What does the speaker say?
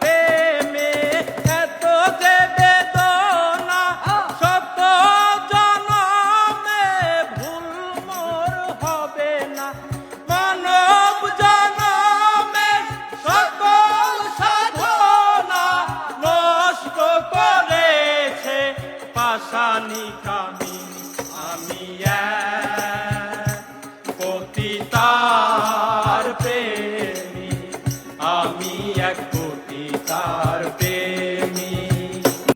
প্রেমে এত যে বেদনা শত জনমে ভুল মোর হবে না। মানব জনমে সকল সাধনা নষ্ট করেছে পাশানি কামি আমি প্রেমী আমি এক পতিতার প্রেমী।